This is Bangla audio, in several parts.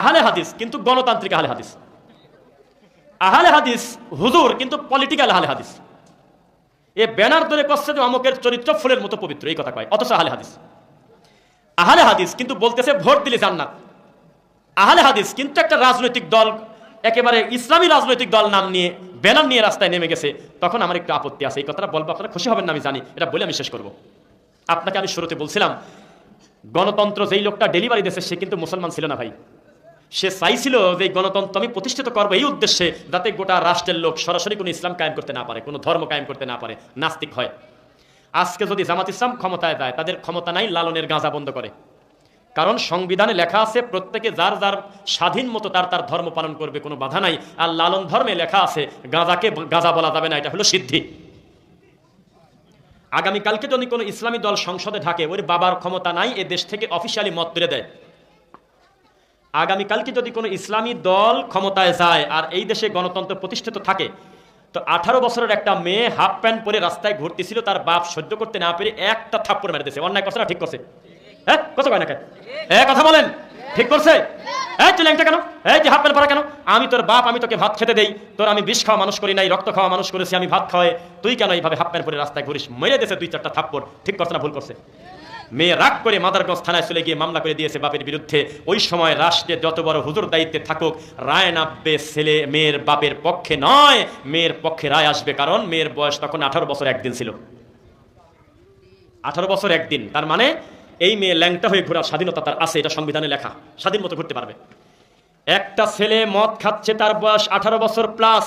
আহলে হাদিস কিন্তু গণতান্ত্রিক আহলে হাদিস। আহলে হাদিস হুজুর কিন্তু পলিটিক্যাল আহলে হাদিস। এ ব্যানার ধরে করছে যে অমুকের চরিত্র ফুলের মতো পবিত্র, এই কথা কয়, অথচ আহলে হাদিস। আহলে হাদিস কিন্তু বলতেছে ভোট দিলে জান্নাত। আহলে হাদিস কিন্তু একটা রাজনৈতিক দল, একেবারে ইসলামী রাজনৈতিক দল নাম নিয়ে, ব্যানার নিয়ে রাস্তায় নেমে গেছে। তখন আমার একটু আপত্তি আছে, এই কথাটা বলব, আপনারা খুশি হবেন না আমি জানি, এটা বলে আমি শেষ করব। আপনাকে আমি শুরুতে বলছিলাম, গণতন্ত্র যেই লোকটা ডেলিভারি দিয়েছে, সে কিন্তু মুসলমান ছিল না ভাই। সে চাইছিল যে গণতন্ত্র আমি প্রতিষ্ঠিত করব এই উদ্দেশ্যে, যাতে গোটা রাষ্ট্রের লোক সরাসরি কোনো ইসলাম কায়েম করতে না পারে, কোনো ধর্ম কায়েম করতে না পারে, নাস্তিক হয়। আজকে যদি জামাত ইসলাম ক্ষমতায় যায়, তাদের ক্ষমতা নাই, লালনের গাঁজা বন্ধ করে। কারণ সংবিধানে লেখা আছে, প্রত্যেকে যার যার স্বাধীন মতো তার তার ধর্ম পালন করবে, কোনো বাধা নাই। আর লালন ধর্মে লেখা আছে, গাঁজাকে গাঁজা বলা যাবে না, এটা হলো সিদ্ধি। আগামীকালকে যদি কোনো ইসলামী দল সংসদে ঢাকে, ওর বাবার ক্ষমতা নাই, এ দেশ থেকে অফিসিয়ালি মত তুলে দেয়। আগামীকালকে যদি কোনো ইসলামী দল ক্ষমতায় যায় আর এই দেশে গণতন্ত্র প্রতিষ্ঠিত থাকে, তো আঠারো বছরের একটা মেয়ে হাফ প্যান্ট পরে রাস্তায় ঘুরতেছিল তার বাপ সহ্য করতে না পেরে একটা থাপ্পড় মেরে দিয়েছে। অন্যায় কথা ঠিক করছে? হ্যাঁ কেন? হ্যাঁ কথা বলেন। ঠিক করছে? এই তুই ল্যাংটা কেন? এই যে হাফ প্যান্ট পরা কেন? আমি তোর বাপ, আমি তোকে ভাত খেতে দেই। তোর আমি বিষ খাওয়া মানুষ করি নাই, রক্ত খাওয়া মানুষ করেছি, আমি ভাত খাওয়াই। তুই কেন এইভাবে হাফ প্যান্ট পরে রাস্তায় ঘুরিস? মেরে দিয়েছে দুই চারটা থাপ্পড়। ঠিক করছে না, ভুল করছে? মেয়ে রাগ করে মাদারগঞ্জ থানায় চলে গিয়ে মামলা করে দিয়েছে বাপের বিরুদ্ধে। ওই সময় রাষ্ট্রে যত বড় হুজুর দায়িত্বে থাকুক রায় নামবে ছেলে মেয়ের বাপের পক্ষে নয়, মেয়ের পক্ষে রায় আসবে কারণ মেয়ের বয়স তখন আঠারো বছর একদিন ছিল। আঠারো বছর একদিন, তার মানে এই মেয়ে ল্যাংটা হয়ে ঘোরার স্বাধীনতা তার আছে, এটা সংবিধানে লেখা, স্বাধীন মতো ঘুরতে পারবে। একটা ছেলে মদ খাচ্ছে, তার বয়স আঠারো বছর প্লাস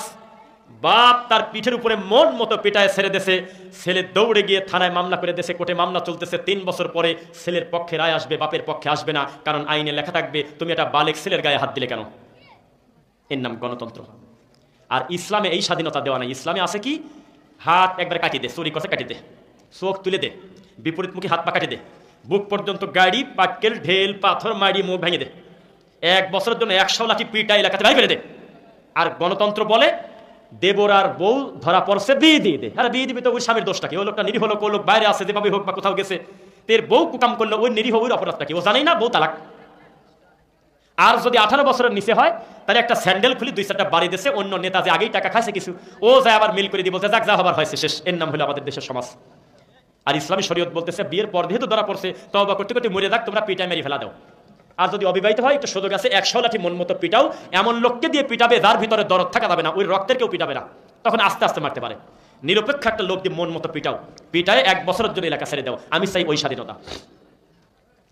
বাপ তার পিঠের উপরে মন মতো পিটায় ছেড়ে দেছে ছেলে দৌড়ে গিয়ে থানায় মামলা করে দেছে কোর্টে মামলা চলতেছে। তিন বছর পরে ছেলের পক্ষে রায় আসবে, বাপের পক্ষে আসবে না। কারণ আইনে লেখা থাকবে, তুমি একটা বালেক ছেলের গায়ে হাত দিলে কেন? এর নাম গণতন্ত্র। আর ইসলামে এই স্বাধীনতা দেওয়া নাই। ইসলামে আছে কি? হাত একবার কাটি দে, চুরি করছে কাটি দে। চোখ তুলে দে, বিপরীতমুখী হাত পা কাটি দে। বুক পর্যন্ত গাড়ি, পাটকেল, ঢেল, পাথর মারি মুখ ভেঙে দে। এক বছরের জন্য একশো লাঠি পিটা এলাকাতে ভাই ফেলে দে। আর গণতন্ত্র বলে দেবর আর বউ ধরা পড়ছে, বিয়ে দিয়ে দে। আরে বিয়ে দিবি তো ওই স্বামীর দোষটা কি? ওই লোকটা নিরীহ লোক লোক বাইরে আছে যেভাবে হোক বা কোথাও গেছে। তের বউ কুকাম করল, ওই নিরীহ, ওই অপরাধটা কি? ও জানেই না, বউ তালাক। আর যদি আঠারো বছরের নিচে হয়, তাহলে একটা স্যান্ডেল খুলি দুই চারটা বাড়ি দিয়েছে, অন্য নেতা যে আগেই টাকা খাইছে কিছু। ও যায় আবার মিল করে দিয়ে বলছে, যাক, যা হবার হয়েছে, শেষ। এর নাম হলো আমাদের দেশের সমাজ। আর ইসলামী শরীয়ত বলতেছে, বিয়ের পর যেহেতু ধরা পড়ছে তবা করতে করতে মরে যাক, তোমরা পিটায় মেরে ফেলা দাও। আর যদি অবিবাহিত হয় একটু সুযোগ আছে একশো লাঠি মন মতো পিটাও। এমন লোককে দিয়ে পিটাবে, যার ভিতরে দরদ থাকা যাবে না, ওই রক্তের কেউ পিটাবে না। তখন আস্তে আস্তে মারতে পারে। নিরপেক্ষ একটা লোক দিয়ে মন মতো পিটাও। পিটায় এক বছরের জন্য এলাকা ছেড়ে দাও। আমি চাই ওই স্বাধীনতা।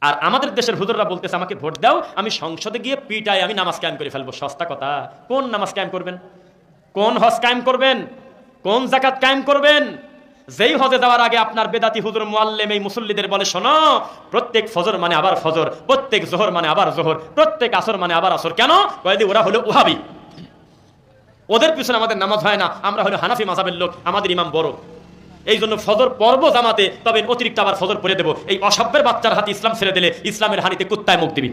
আর আমাদের দেশের হুজুররা বলতেছে, আমাকে ভোট দাও, আমি সংসদে গিয়ে পিটাই, আমি নামাজ কায়েম করে ফেলব। সস্তা কথা। কোন নামাজ কায়েম করবেন? কোন হজ কায়েম করবেন? কোন জাকাত কায়েম করবেন? যেই হজে যাওয়ার আগে আপনার বেদাতি হুজুর মুআল্লেম এই মুসল্লিদের বলে, শোনো, প্রত্যেক ফজর মানে আবার ফজর, প্রত্যেক জোহর মানে আবার জোহর, প্রত্যেক আসর মানে আবার আসর। কেন? কয়েদি ওরা হলো ওহাবি ওদের পিছনে আমাদের নামাজ হয় না, আমরা হলো হানাফি মাসাবের লোক, আমাদের ইমাম বড়। এই জন্য ফজর পর্ব জামাতে, তবে অতিরিক্ত আবার ফজর পড়ে দেবো। এই অসভ্যের বাচ্চার হাতে ইসলাম ছেড়ে দিলে ইসলামের হানিতে কুত্তায় মুখ দিবি।